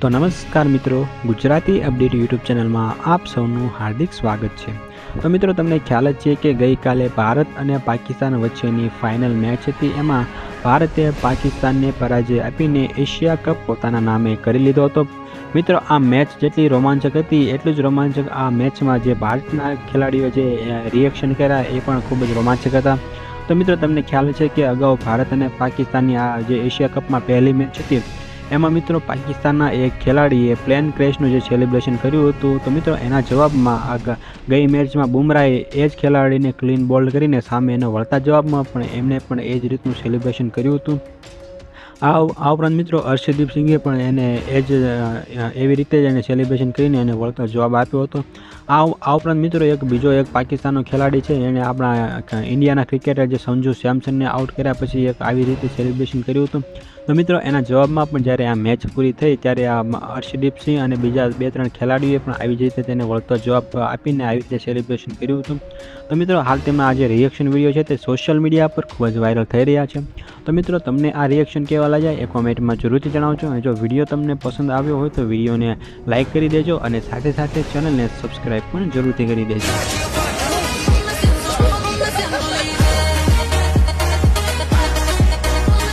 તો નમસ્કાર મિત્રો, ગુજરાતી અપડેટ યુટ્યુબ ચેનલમાં આપ સૌનું હાર્દિક સ્વાગત છે. તો મિત્રો, તમને ખ્યાલ જ છે કે ગઈકાલે ભારત અને પાકિસ્તાન વચ્ચેની ફાઇનલ મેચ હતી. એમાં ભારતે પાકિસ્તાનને પરાજય આપીને એશિયા કપ પોતાના નામે કરી લીધો હતો. મિત્રો, આ મેચ જેટલી રોમાંચક હતી, એટલું જ રોમાંચક આ મેચમાં જે ભારતના ખેલાડીઓ જે રિએક્શન કર્યા એ પણ ખૂબ જ રોમાંચક હતા. તો મિત્રો, તમને ખ્યાલ છે કે અગાઉ ભારત અને પાકિસ્તાનની આ જે એશિયા કપમાં પહેલી મેચ હતી એમાં મિત્રો પાકિસ્તાનના એક ખેલાડીએ પ્લેન ક્રેશનું જે સેલિબ્રેશન કર્યું હતું, તો મિત્રો એના જવાબમાં આ ગઈ મેચમાં બુમરાએ એ જ ખેલાડીને ક્લીન બોલ્ડ કરીને સામે એનો વળતા જવાબમાં પણ એમને પણ એ જ રીતનું સેલિબ્રેશન કર્યું હતું. આ આ ઉપરાંત મિત્રો હર્ષદીપ સિંઘે પણ એને એ જ એવી રીતે જ એને સેલિબ્રેશન કરીને એને વળતો જવાબ આપ્યો હતો. આ આ ઉપરાંત મિત્રો એક બીજો એક પાકિસ્તાનનો ખેલાડી છે એણે આપણા ઇન્ડિયાના ક્રિકેટર જે સંજુ સેમસનને આઉટ કર્યા પછી એક આવી રીતે સેલિબ્રેશન કર્યું હતું. તો મિત્રો, એના જવાબમાં પણ જ્યારે આ મેચ પૂરી થઈ, ત્યારે આ હર્ષદીપ અને બીજા બે ત્રણ ખેલાડીઓએ પણ આવી રીતે તેને વળતો જવાબ આપીને આવી રીતે સેલિબ્રેશન કર્યું હતું. તો મિત્રો, હાલ તેમના આ જે રિએક્શન વીડિયો છે તે સોશિયલ મીડિયા પર ખૂબ જ વાયરલ થઈ રહ્યા છે. તો મિત્રો, તમને આ રિએક્શન કેવા લાગ્યા એ કોમેન્ટમાં જરૂરથી જણાવજો. અને જો વીડિયો તમને પસંદ આવ્યો હોય તો વિડીયોને લાઇક કરી દેજો અને સાથે સાથે ચેનલને સબસ્ક્રાઈબ પણ જરૂરથી કરી દેજો.